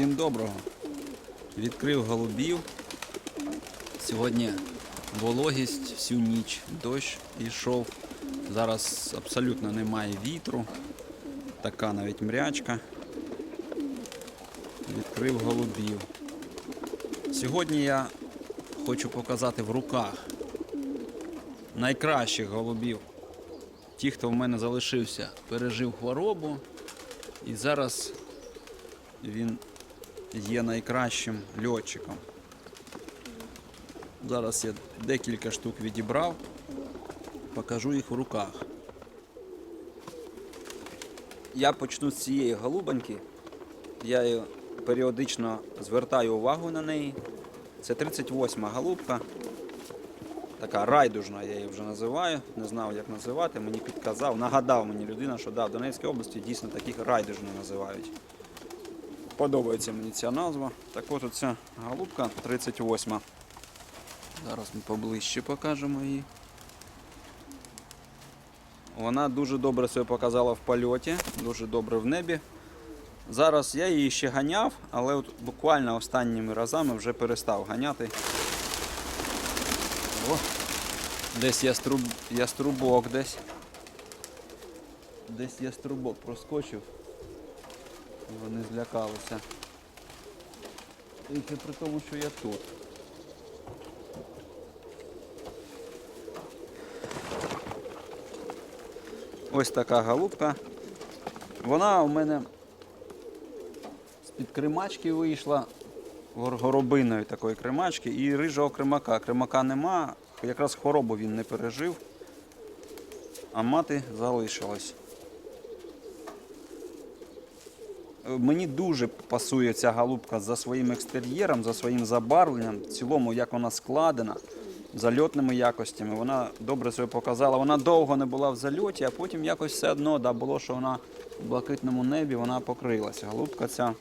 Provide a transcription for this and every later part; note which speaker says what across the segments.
Speaker 1: Всім доброго. Відкрив голубів. Сьогодні вологість всю ніч, дощ йшов. Зараз абсолютно немає вітру. Така навіть мрячка. Відкрив голубів. Сьогодні я хочу показати в руках найкращих голубів. Ті, хто в мене залишився, пережив хворобу. І зараз він є найкращим льотчиком. Зараз я декілька штук відібрав, покажу їх в руках. Я почну з цієї голубоньки. Я періодично звертаю увагу на неї. Це 38 голубка. Така райдужна, я її вже називаю. Не знав, як називати. Мені підказав, нагадав мені людина, що да, в Донецькій області дійсно таких райдужні називають. Подобається мені ця назва. Так от оця голубка 38. Зараз ми поближче покажемо її. Вона дуже добре себе показала в польоті, дуже добре в небі. Зараз я її ще ганяв, але от буквально останніми разами вже перестав ганяти. О, десь яструб, яструбок десь. Десь яструбок проскочив. Вони злякалися. Тільки при тому, що я тут. Ось така голубка. Вона у мене з-під кримачки вийшла, гор- горобиною такої кримачки і рижого кримака. Кримака нема, якраз хворобу він не пережив, а мати залишилась. Е, Мені дуже пасує ця голубка за своїм екстер'єром, за своїм забарвленням, в цілому, як вона складена, зальотними якостями. Вона добре себе показала. Вона довго не була в зальоті, а потім якось все одно да, було, що вона в блакитному небі вона покрилася. Голубка ця.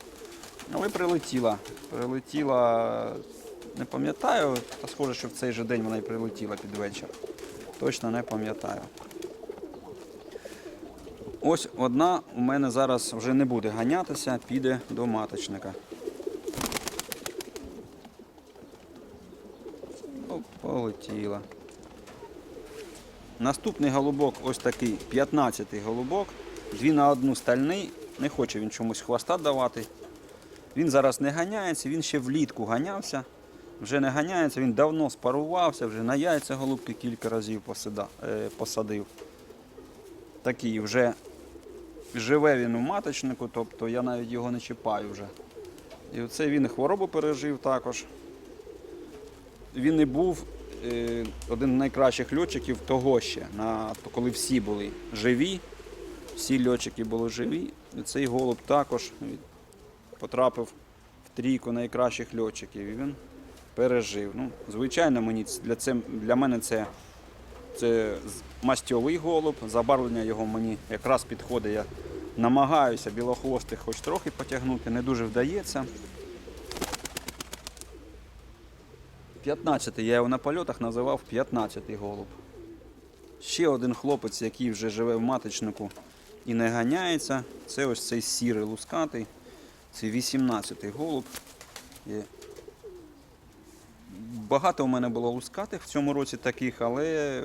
Speaker 1: Але прилетіла. Прилетіла, не пам'ятаю, та схоже, що в цей же день вона і прилетіла під вечір. Точно не пам'ятаю. Ось одна у мене зараз вже не буде ганятися, піде до маточника. Оп, полетіла. Наступний голубок ось такий 15-й голубок. Дві на одну стальний. Не хоче він чомусь хвоста давати. Він зараз не ганяється, він ще влітку ганявся. Вже не ганяється, він давно спарувався, вже на яйця голубки кілька разів е, посадив. Такий вже живе він у маточнику, тобто я навіть його не чіпаю вже. І оце він хворобу пережив також. Він і був е, один з найкращих льотчиків того ще, на, коли всі були живі, всі льотчики були живі. І цей голуб також потрапив в трійку найкращих льотчиків. І він пережив. Ну, звичайно, мені для, це, для мене це це мастьовий голуб, забарвлення його мені якраз підходить. Я намагаюся білохвостих хоч трохи потягнути, не дуже вдається. 15-й, я його на польотах називав 15-й голуб. Ще один хлопець, який вже живе в маточнику і не ганяється, це ось цей сірий лускатий. Це 18-й голуб. Багато у мене було лускатих в цьому році таких, але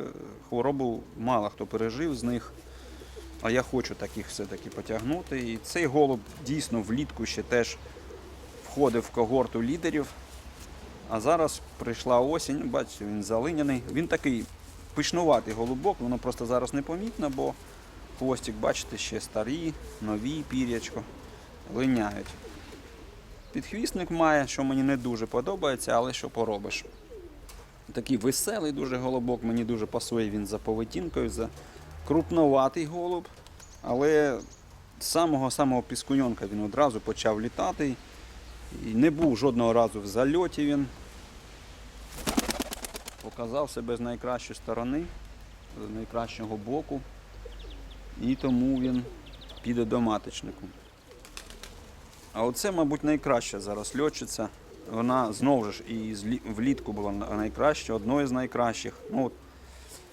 Speaker 1: хворобу мало хто пережив з них. А я хочу таких все-таки потягнути. І цей голуб дійсно влітку ще теж входив в когорту лідерів. А зараз прийшла осінь, бачите, він залиняний. Він такий пишнуватий голубок, воно просто зараз непомітно, бо хвостик, бачите, ще старі, нові пір'ячко, линяють. Підхвістник має, що мені не дуже подобається, але що поробиш. Такий веселий дуже голубок, мені дуже пасує він за поведінкою, за крупноватий голуб. Але з самого-самого піскуньонка він одразу почав літати. І не був жодного разу в зальоті він. Показав себе з найкращої сторони, з найкращого боку. І тому він піде до маточнику. А оце, мабуть, найкраща зараз льотчиця. Вона знову ж і влітку була найкраща, одною з найкращих. Ну, от,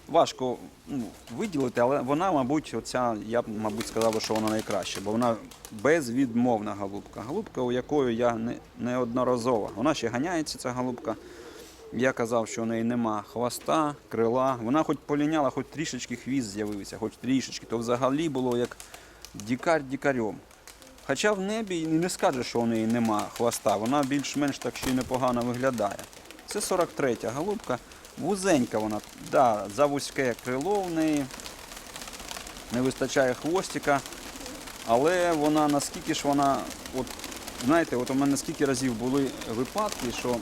Speaker 1: важко ну, виділити, але вона, мабуть, оця, я б, мабуть, сказав, що вона найкраща, бо вона безвідмовна голубка. Голубка, у якої я не, неодноразово. Вона ще ганяється, ця голубка. Я казав, що у неї нема хвоста, крила. Вона хоч поліняла, хоч трішечки хвіст з'явився, хоч трішечки, то взагалі було як дікар дікарем. Хоча в небі і не скаже, що у неї нема хвоста, вона більш-менш так ще й непогано виглядає. Це 43-я голубка. Вузенька вона, да, вузьке крило в неї. Не вистачає хвостика. Але вона наскільки ж вона, от, знаєте, от у мене скільки разів були випадки, що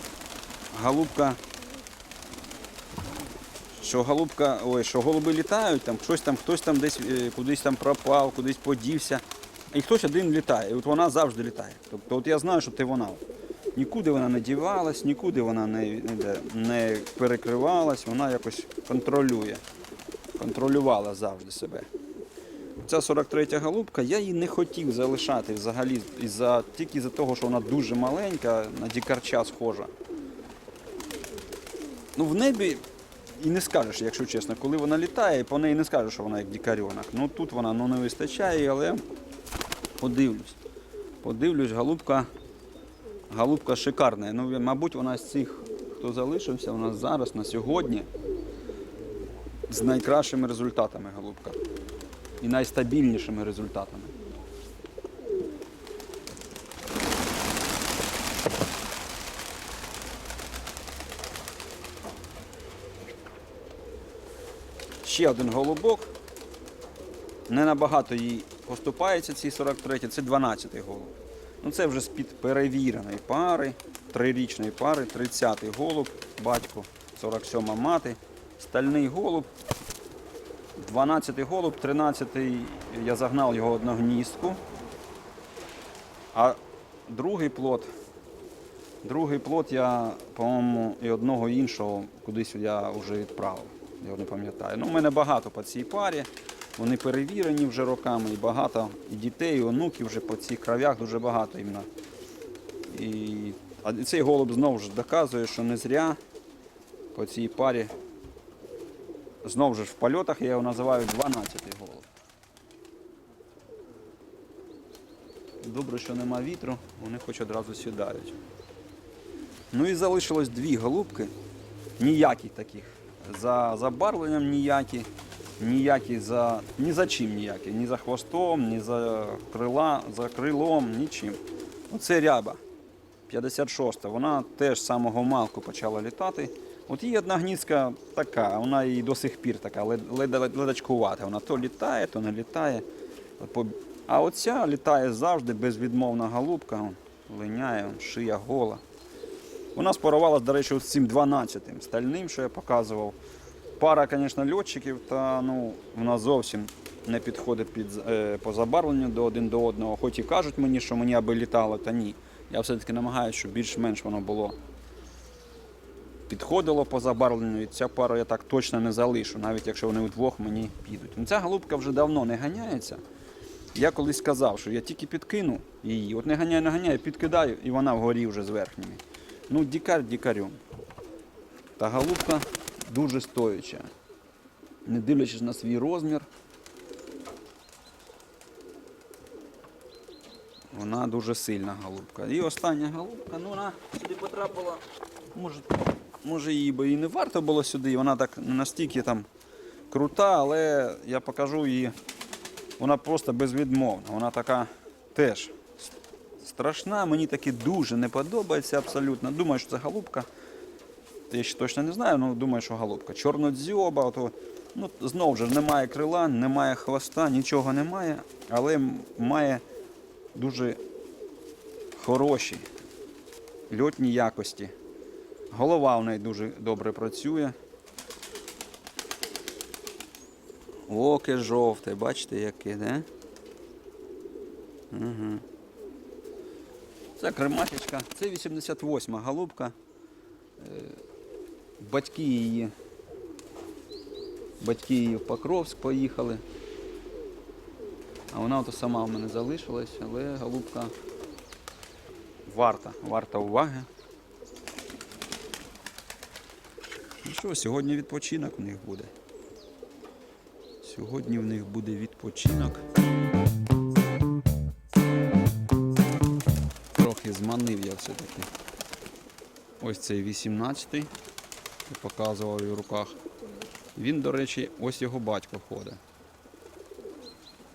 Speaker 1: голубка, що голубка, ой, що голуби літають, там, щось там, хтось там десь е, кудись там пропав, кудись подівся. І хтось один літає. І от вона завжди літає. Тобто от я знаю, що це вона. Нікуди вона не дівалась, нікуди вона не, не, не перекривалась, вона якось контролює. Контролювала завжди себе. Ця 43-я голубка, я її не хотів залишати взагалі, із-за, тільки за того, що вона дуже маленька, на дікарча схожа. Ну, в небі і не скажеш, якщо чесно, коли вона літає, по неї не скажеш, що вона як дікарьонок. Ну тут вона ну, не вистачає, але подивлюсь. Подивлюсь, голубка, голубка шикарна. Ну, мабуть, вона з цих, хто залишився, у нас зараз, на сьогодні, з найкращими результатами голубка. І найстабільнішими результатами. Ще один голубок. Не набагато їй поступається цій 43 це 12-й голуб. Ну це вже з-під перевіреної пари, трирічної пари, 30-й голуб, батько, 47-ма мати, стальний голуб, 12-й голуб, 13-й я загнав його одногніздку. А другий плод, другий плод я, по-моєму, і одного іншого кудись я вже відправив. Я не пам'ятаю. Ну, у мене багато по цій парі. Вони перевірені вже роками і багато і дітей, і онуків вже по цих кров'ях дуже багато іменно. І а цей голуб знову ж доказує, що не зря по цій парі. Знову ж в польотах я його називаю 12-й голуб. Добре, що нема вітру, вони хоч одразу сідають. Ну і залишилось дві голубки, ніяких таких. За забарвленням ніякі, ніякі за. ні за чим ніякі, ні за хвостом, ні за крила, за крилом, нічим. Оце ряба. 56 вона теж самого малку почала літати. От її одна гнізка така, вона і до сих пір така, лед- лед- ледачкувата. Вона то літає, то не літає. А оця літає завжди безвідмовна голубка, линяє, шия гола. Вона спарувалась, до речі, з цим 12-м стальним, що я показував. Пара, звісно, льотчиків, та ну, вона зовсім не підходить під, е, по забарвленню до один до одного. Хоч і кажуть мені, що мені аби літало, та ні. Я все-таки намагаюся, щоб більш-менш воно було підходило по забарвленню, і ця пара я так точно не залишу, навіть якщо вони вдвох мені підуть. Ну, Ця голубка вже давно не ганяється. Я колись сказав, що я тільки підкину її, от не ганяю, не ганяю, підкидаю, і вона вгорі вже з верхніми. Ну, дікар дікарем. Та голубка дуже стояча. Не дивлячись на свій розмір. Вона дуже сильна голубка. І остання голубка, ну вона сюди потрапила. Може, може її би і не варто було сюди. Вона так не настільки там крута, але я покажу її. Вона просто безвідмовна. Вона така теж страшна. Мені таки дуже не подобається абсолютно. Думаю, що це голубка. Я ще точно не знаю, але думаю, що голубка. Чорнодзьоба, ото, ну, знову ж немає крила, немає хвоста, нічого немає, але має дуже хороші льотні якості. Голова в неї дуже добре працює. Оке жовте, бачите, яке, не? Угу. Це крематичка, це 88 голубка. Батьки її. Батьки її в Покровськ поїхали. А вона ото сама в мене залишилась, але голубка варта, варта уваги. Ну що, сьогодні відпочинок у них буде. Сьогодні в них буде відпочинок. Трохи зманив я все-таки. Ось цей 18-й. Я показував і в руках. Він, до речі, ось його батько ходить.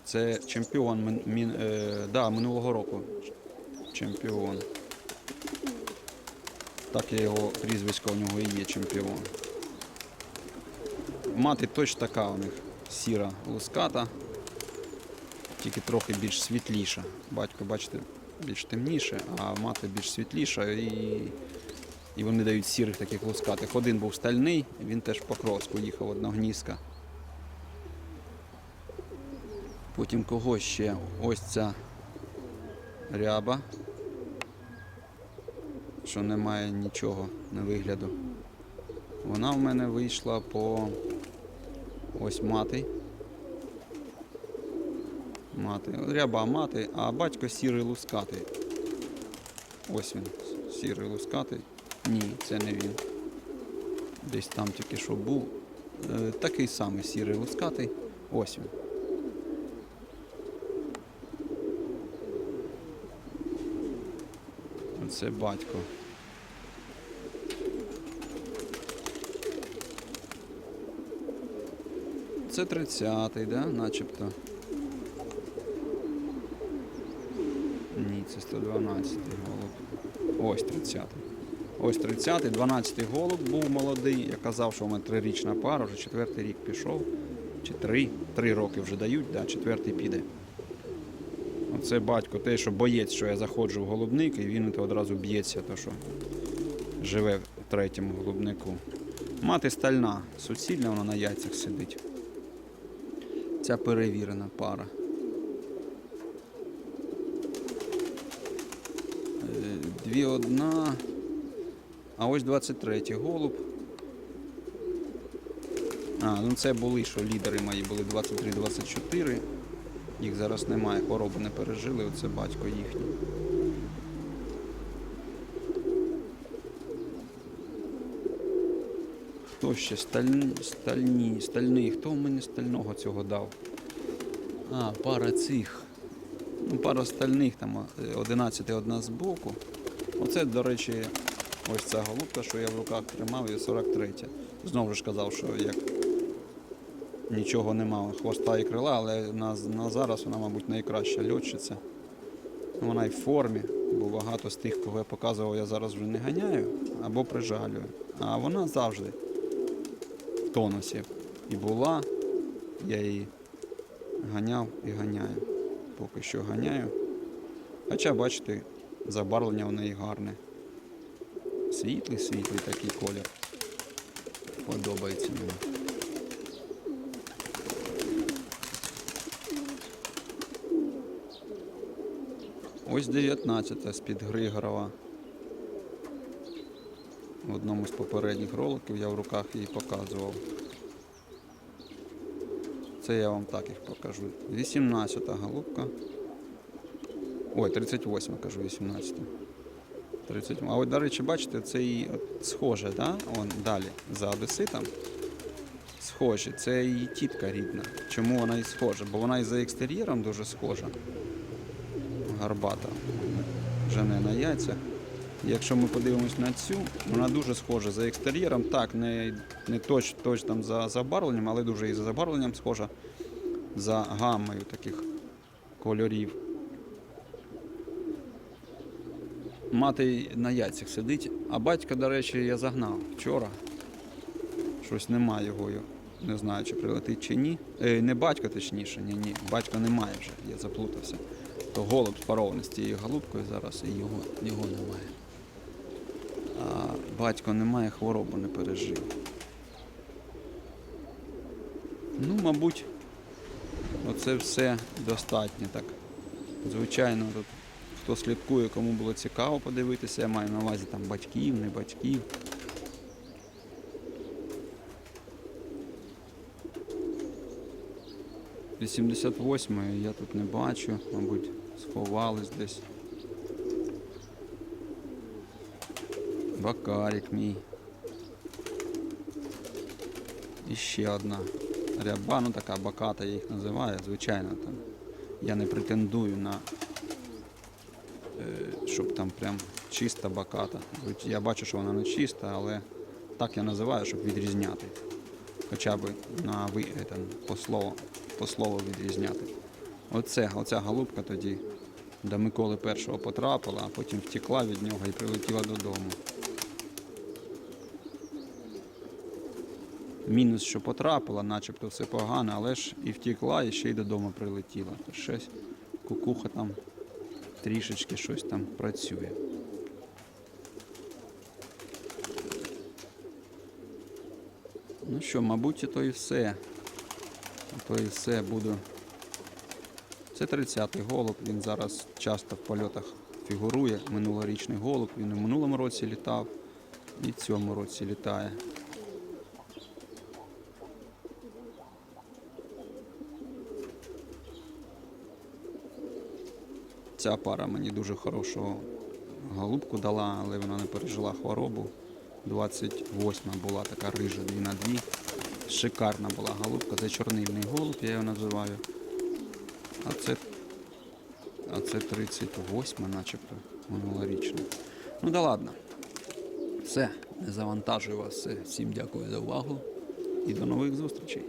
Speaker 1: Це чемпіон мин, мін, е, да, минулого року. Чемпіон. Так я його прізвисько у нього і є чемпіон. Мати точно така у них сіра луската, тільки трохи більш світліша. Батько, бачите, більш темніше, а мати більш світліша і, і вони дають сірих таких лускатих. Один був стальний, він теж в покровську їхав одногнізка. Потім кого ще? Ось ця ряба, що не має нічого на вигляду. Вона в мене вийшла по ось мати. Мати. Ряба мати, а батько сірий лускатий. Ось він, сірий лускатий. Ні, це не він. Десь там тільки що був. Е, такий самий сірий лускатий. Ось він. Оце батько. Це 30-й, да? начебто. Ні, це 112 голуб. Ось 30-й. Ось 30-й, 12-й голуб був молодий. Я казав, що у мене трирічна пара, вже четвертий рік пішов. Чи три. Три роки вже дають, да, четвертий піде. Оце батько, те, що боєць, що я заходжу в голубник, і він одразу б'ється, то що живе в третьому голубнику. Мати стальна, суцільна вона на яйцях сидить. Ця перевірена пара. Е, Дві одна. А ось 23-й голуб. А, ну це були, що лідери мої були 23-24. Їх зараз немає, хворобу не пережили, оце батько їхній. Хто ще? Стальні, стальні, стальний. Хто мені стального цього дав? А, пара цих. Ну, пара стальних, там е, 11 одна з боку. Оце, до речі, ось ця голубка, що я в руках тримав, і 43. Знову ж казав, що як нічого нема, хвоста і крила, але на, на зараз вона, мабуть, найкраща льотчиця. Вона і в формі, бо багато з тих, кого я показував, я зараз вже не ганяю або прижалюю. А вона завжди в тонусі. І була, я її ганяв і ганяю. Поки що ганяю. Хоча, бачите, забарвлення в неї гарне. Світлий, світлий такий колір. Подобається мені. Ось 19 з-під Григорова. В одному з попередніх роликів я в руках її показував. Це я вам так їх покажу. 18 голубка. Ой, 38 кажу, 18. 38. А от, до речі, бачите, це і схоже, да? Он далі за одеситом. Схоже, це її тітка рідна. Чому вона і схожа? Бо вона і за екстер'єром дуже схожа. Гарбата. Жене на яйцях. Якщо ми подивимось на цю, вона дуже схожа за екстер'єром. Так, не, не точ, точ там за забарвленням, але дуже і за забарвленням схожа за гаммою таких кольорів. Мати на яйцях сидить, а батька, до речі, я загнав вчора. Щось немає його. Не знаю, чи прилетить чи ні. Е, не батько, точніше, ні, ні. Батька немає вже, я заплутався. То голуб спарований з цією голубкою зараз і його, його немає. А батько немає, хворобу не пережив. Ну, мабуть, оце все достатньо так. Звичайно, тут хто слідкує, кому було цікаво подивитися, я маю на увазі там батьків, не батьків. Вісімдесят восьмої я тут не бачу, мабуть, сховались десь. Бакарик мій. І ще одна. ряба, ну така баката я їх називаю, звичайно там. Я не претендую на щоб там прям чиста баката. Я бачу, що вона не чиста, але так я називаю, щоб відрізняти. Хоча б на ви, там, по, слову, по слову відрізняти. Оце, оця голубка тоді до Миколи першого потрапила, а потім втекла від нього і прилетіла додому. Мінус, що потрапила, начебто все погано, але ж і втекла, і ще й додому прилетіла. Щось кукуха там трішечки щось там працює. Ну що, мабуть, то і все. То і все буду. Це 30-й голуб, він зараз часто в польотах фігурує. Минулорічний голуб, він і в минулому році літав, і в цьому році літає. Ця пара мені дуже хорошого голубку дала, але вона не пережила хворобу. 28 була така рижа 2 на 2. Шикарна була голубка. Це чорнильний голуб, я його називаю. А це, а це 38 начебто минулорічна. Ну да ладно. Все, не завантажую вас. Всім дякую за увагу і до нових зустрічей.